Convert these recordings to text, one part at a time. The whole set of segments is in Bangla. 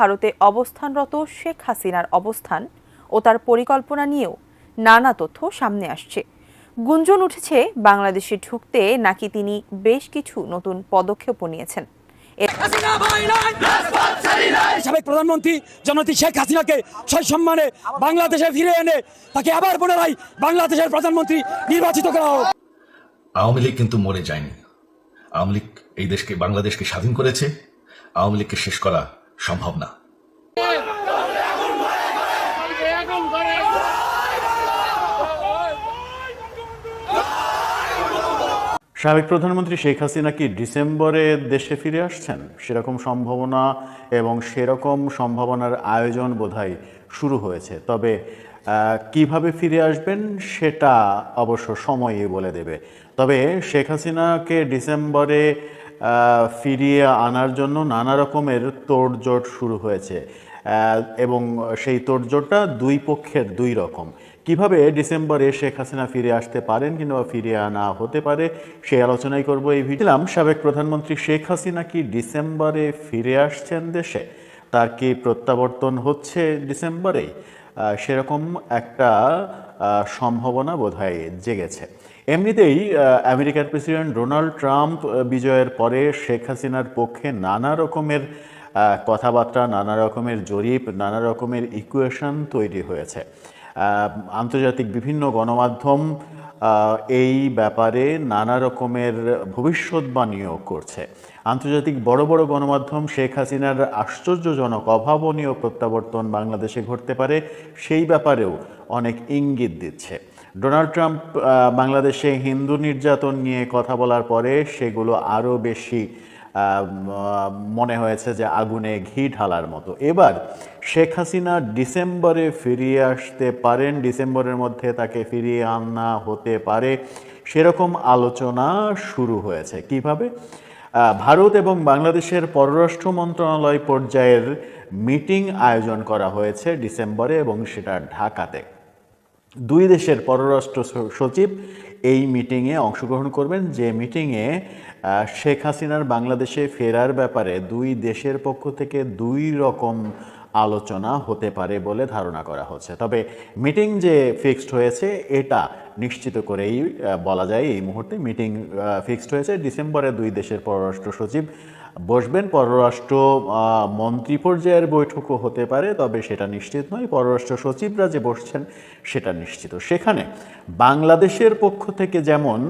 ভারতে অবস্থানরত শেখ হাসিনার অবস্থান ও তার পরিকল্পনা নিয়েও নানা তথ্য সামনে আসছে। গুঞ্জন উঠেছে বাংলাদেশে ঢুকতে নাকি তিনি বেশ কিছু নতুন পদক্ষেপও নিয়েছেন। সাবেক প্রধানমন্ত্রী জনতি শেখ হাসিনাকে সসম্মানে বাংলাদেশে ফিরে এনে তাকে আবার পুনরায় বাংলাদেশের প্রধানমন্ত্রী নির্বাচিত করা হোক। আওয়ামী লীগ কিন্তু মরে যায়নি। আওয়ামী লীগ এই দেশকে বাংলাদেশকে স্বাধীন করেছে। আওয়ামী লীগকে শেষ করা সম্ভব না। সাবেক প্রধানমন্ত্রী শেখ হাসিনা কি ডিসেম্বরে দেশে ফিরে আসছেন? সেরকম সম্ভাবনা এবং সেরকম সম্ভাবনার আয়োজন বোধহয় শুরু হয়েছে। তবে কীভাবে ফিরে আসবেন সেটা অবশ্য সময়ই বলে দেবে। তবে শেখ হাসিনাকে ডিসেম্বরে ফিরিয়ে আনার জন্য নানা রকমের তোড়জোড় শুরু হয়েছে। এবং সেই তোড়জোড়টা দুই পক্ষের দুই রকম। কীভাবে ডিসেম্বরে শেখ হাসিনা ফিরে আসতে পারেন কিংবা ফিরে আনা হতে পারে সেই আলোচনাই করব এই ভিডিলাম সাবেক প্রধানমন্ত্রী শেখ হাসিনা কি ডিসেম্বরে ফিরে আসছেন দেশে? তার কি প্রত্যাবর্তন হচ্ছে ডিসেম্বরেই? সেরকম একটা সম্ভাবনা বোধহয় জেগেছে। এমনিতেই আমেরিকার প্রেসিডেন্ট ডোনাল্ড ট্রাম্প বিজয়ের পরে শেখ হাসিনার পক্ষে নানা রকমের কথাবার্তা, নানা রকমের জরিপ, নানা রকমের ইকুয়েশন তৈরি হয়েছে। আন্তর্জাতিক বিভিন্ন গণমাধ্যম এই ব্যাপারে নানা রকমের ভবিষ্যৎবাণীও করছে। আন্তর্জাতিক বড় বড় গণমাধ্যম শেখ হাসিনার আশ্চর্যজনক, অভাবনীয় প্রত্যাবর্তন বাংলাদেশে ঘটতে পারে, সেই ব্যাপারেও অনেক ইঙ্গিত দিচ্ছে। ডোনাল্ড ট্রাম্প বাংলাদেশে হিন্দু নির্যাতন নিয়ে কথা বলার পরে সেগুলো আরও বেশি মনে হয়েছে যে আগুনে ঘি ঢালার মতো। এবার শেখ হাসিনা ডিসেম্বরে ফিরিয়ে আসতে পারেন, ডিসেম্বরের মধ্যে তাকে ফিরিয়ে আনা হতে পারে, সেরকম আলোচনা শুরু হয়েছে। কীভাবে? ভারত এবং বাংলাদেশের পররাষ্ট্র মন্ত্রণালয় পর্যায়ের মিটিং আয়োজন করা হয়েছে ডিসেম্বরে এবং সেটা ঢাকাতে। দুই দেশের পররাষ্ট্র সচিব এই মিটিংয়ে অংশগ্রহণ করবেন। যে মিটিংয়ে শেখ হাসিনার বাংলাদেশে ফেরার ব্যাপারে দুই দেশের পক্ষ থেকে দুই রকম আলোচনা হতে পারে বলে ধারণা করা হচ্ছে। তবে মিটিং যে ফিক্সড হয়েছে, এটা নিশ্চিত করেই বলা যায় এই মুহূর্তে মিটিং ফিক্সড হয়েছে। ডিসেম্বরে দুই দেশের পররাষ্ট্র সচিব বসবেন, পররাষ্ট্র মন্ত্রী পর্যায়ের বৈঠকও হতে পারে, তবে সেটা নিশ্চিত নয়, পররাষ্ট্র সচিবরা যে বসছেন সেটা নিশ্চিত। সেখানে বাংলাদেশের পক্ষ থেকে যেমন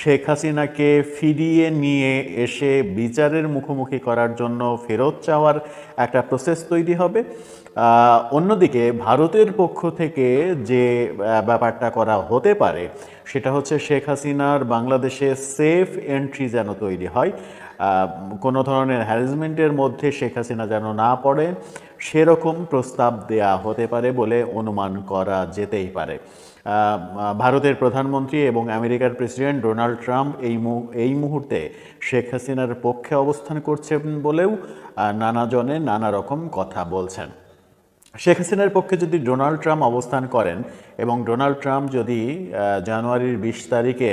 শেখ হাসিনাকে ফিরিয়ে নিয়ে এসে বিচারের মুখোমুখি করার জন্য ফেরত চাওয়ার একটা প্রসেস তৈরি হবে অন্যদিকে ভারতের পক্ষ থেকে যে ব্যাপারটা করা হতে পারে, সেটা হচ্ছে শেখ হাসিনার বাংলাদেশে সেফ এন্ট্রি যেন তৈরি হয়। কোনো ধরনের হ্যারাসমেন্টের মধ্যে শেখ হাসিনা যেন না পড়ে সেরকম প্রস্তাব দেয়া হতে পারে বলে অনুমান করা যেতেই পারে। ভারতের প্রধানমন্ত্রী এবং আমেরিকার প্রেসিডেন্ট ডোনাল্ড ট্রাম্প এই এই মুহূর্তে শেখ হাসিনার পক্ষে অবস্থান করছেন বলেও আহ, নানা জনে নানা রকম কথা বলছেন। শেখ হাসিনার পক্ষে যদি ডোনাল্ড ট্রাম্প অবস্থান করেন এবং ডোনাল্ড ট্রাম্প যদি জানুয়ারির বিশ তারিখে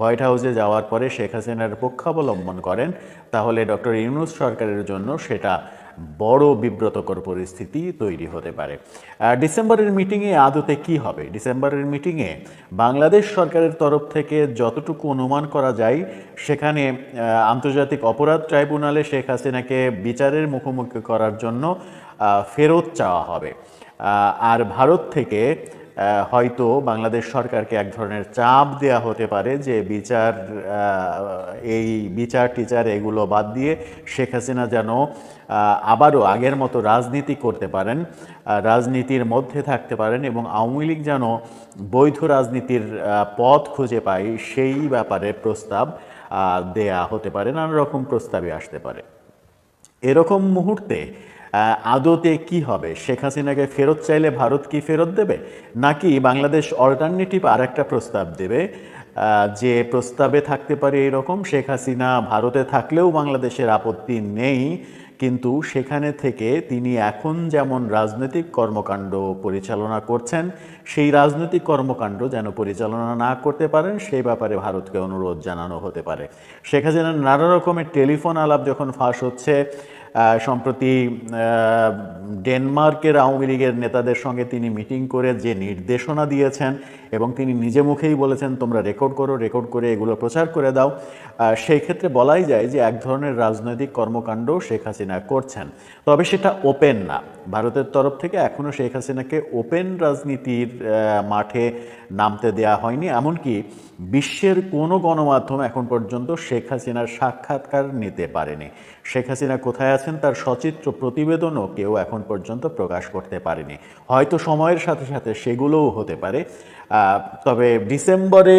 হোয়াইট হাউসে যাওয়ার পরে শেখ হাসিনার পক্ষাবলম্বন করেন, তাহলে ডক্টর ইউনুস সরকারের জন্য সেটা বড় বিব্রতকর পরিস্থিতি তৈরি হতে পারে। ডিসেম্বরের মিটিংয়ে আদতে কি হবে? ডিসেম্বরের মিটিংয়ে বাংলাদেশ সরকারের তরফ থেকে যতটুকু অনুমান করা যায়, সেখানে আন্তর্জাতিক অপরাধ ট্রাইব্যুনালে শেখ হাসিনাকে বিচারের মুখোমুখি করার জন্য ফেরত চাওয়া হবে। আর ভারত থেকে হয়তো বাংলাদেশ সরকারকে এক ধরনের চাপ দেয়া হতে পারে যে বিচার এই বিচার টিচার এগুলো বাদ দিয়ে শেখ হাসিনা যেন আবারও আগের মতো রাজনীতি করতে পারেন রাজনীতির মধ্যে থাকতে পারেন এবং আওয়ামী লীগ যেন বৈধ রাজনীতির পথ খুঁজে পায় সেই ব্যাপারে প্রস্তাব দেয়া হতে পারে নানা রকম প্রস্তাবে আসতে পারে। এরকম মুহূর্তে আদতে কি হবে? শেখ হাসিনাকে ফেরত চাইলে ভারত কি ফেরত দেবে? নাকি বাংলাদেশ অল্টারনেটিভ আর একটা প্রস্তাব দেবে? যে প্রস্তাবে থাকতে পারে এরকম, শেখ হাসিনা ভারতে থাকলেও বাংলাদেশের আপত্তি নেই, কিন্তু সেখানে থেকে তিনি এখন যেমন রাজনৈতিক কর্মকাণ্ড পরিচালনা করছেন, সেই রাজনৈতিক কর্মকাণ্ড যেন পরিচালনা না করতে পারেন, সেই ব্যাপারে ভারতকে অনুরোধ জানানো হতে পারে। শেখ হাসিনার নানা রকমের টেলিফোন আলাপ যখন ফাঁস হচ্ছে সম্প্রতি ডেনমার্কের আওয়ামী লীগের নেতাদের সঙ্গে তিনি মিটিং করে যে নির্দেশনা দিয়েছেন এবং তিনি নিজে মুখেই বলেছেন, তোমরা রেকর্ড করো, রেকর্ড করে এগুলো প্রচার করে দাও। সেই ক্ষেত্রে বলাই যায় যে এক ধরনের রাজনৈতিক কর্মকাণ্ড শেখ হাসিনা করছেন। তবে সেটা ওপেন না। ভারতের তরফ থেকে এখনও শেখ হাসিনাকে ওপেন রাজনীতির মাঠে নামতে দেয়া হয়নি। এমনকি বিশ্বের কোনো গণমাধ্যম এখন পর্যন্ত শেখ হাসিনার সাক্ষাৎকার নিতে পারেনি। শেখ হাসিনা কোথায় আছেন তার সচিত্র প্রতিবেদনও কেউ এখন পর্যন্ত প্রকাশ করতে পারেনি। হয়তো সময়ের সাথে সাথে সেগুলোও হতে পারে। তবে ডিসেম্বরে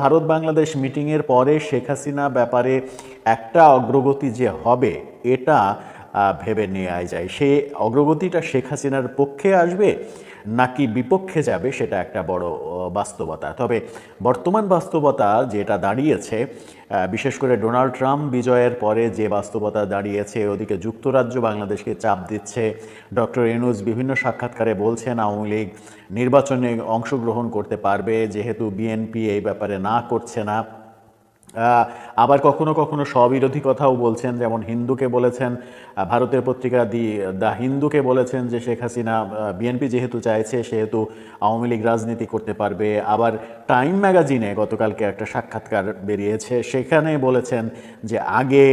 ভারত বাংলাদেশ মিটিংয়ের পরে শেখ হাসিনা ব্যাপারে একটা অগ্রগতি যে হবে, এটা ভেবে নেওয়া যায়। সে অগ্রগতিটা শেখ হাসিনার পক্ষে আসবে নাকি বিপক্ষে যাবে, সেটা একটা বড় বাস্তবতা। তবে বর্তমান বাস্তবতা যেটা দাঁড়িয়েছে বিশেষ করে ডোনাল্ড ট্রাম্প বিজয়ের পরে যে বাস্তবতা দাঁড়িয়েছে, ওদিকে যুক্তরাজ্য বাংলাদেশকে চাপ দিচ্ছে। ডক্টর এনুজ বিভিন্ন সাক্ষাৎকারে বলছেন আওয়ামী লীগ নির্বাচনে অংশগ্রহণ করতে পারবে, যেহেতু বিএনপি এই ব্যাপারে না করছে না। আবার কখনো কখনো স্ববিরোধী কথাও বলছেন, যেমন হিন্দুকে বলেছেন ভারতের পত্রিকা দি, দ্য হিন্দুকে বলেছেন যে শেখ হাসিনা বিএনপি যেহেতু চাইছে, সেহেতু আওয়ামী লীগ রাজনীতি করতে পারবে। আবার টাইম ম্যাগাজিনে গতকালকে একটা সাক্ষাৎকার বেরিয়েছে। সেখানে বলেছেন যে আগে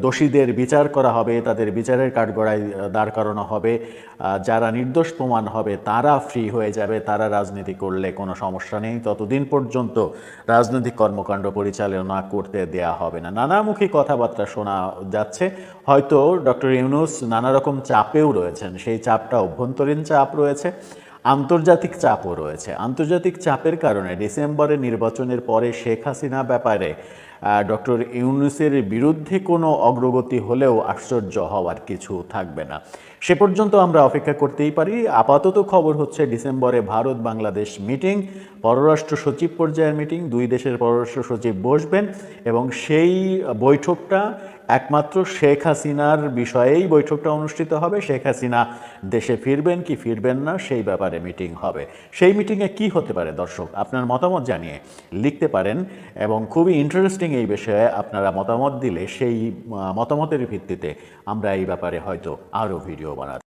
দোষীদের বিচার করা হবে, তাদের বিচারের কাঠগড়ায় দাঁড় করানো হবে। যারা নির্দোষ প্রমাণ হবে, তারা ফ্রি হয়ে যাবে, তারা রাজনীতি করলে কোনো সমস্যা নেই। ততদিন পর্যন্ত রাজনৈতিক কর্মকাণ্ড পরিচালনা করতে দেয়া হবে না। নানামুখী কথাবার্তা শোনা যাচ্ছে। হয়তো ডক্টর ইউনুস নানা রকম চাপেও রয়েছেন। সেই চাপটা অভ্যন্তরীণ চাপ রয়েছে। আন্তর্জাতিক চাপও রয়েছে। আন্তর্জাতিক চাপের কারণে ডিসেম্বরে নির্বাচনের পরে শেখ হাসিনা ব্যাপারে ডক্টর ইউনুসের বিরুদ্ধে কোনো অগ্রগতি হলেও আশ্চর্য হওয়ার কিছু থাকবে না। সে পর্যন্ত আমরা অপেক্ষা করতেই পারি। আপাতত খবর হচ্ছে ডিসেম্বরে ভারত বাংলাদেশ মিটিং, পররাষ্ট্র সচিব পর্যায়ের মিটিং, দুই দেশের পররাষ্ট্র সচিব বসবেন এবং সেই বৈঠকটা একমাত্র শেখ হাসিনার বিষয়েই বৈঠকটা অনুষ্ঠিত হবে। শেখ হাসিনা দেশে ফিরবেন কি ফিরবেন না, সেই ব্যাপারে মিটিং হবে। সেই মিটিংয়ে কি হতে পারে, দর্শক, আপনার মতামত জানিয়ে লিখতে পারেন এবং খুবই ইন্টারেস্টিং এই বিষয়ে আপনারা মতামত দিলে সেই মতামতের ভিত্তিতে আমরা এই ব্যাপারে হয়তো আরও ভিডিও বানাতে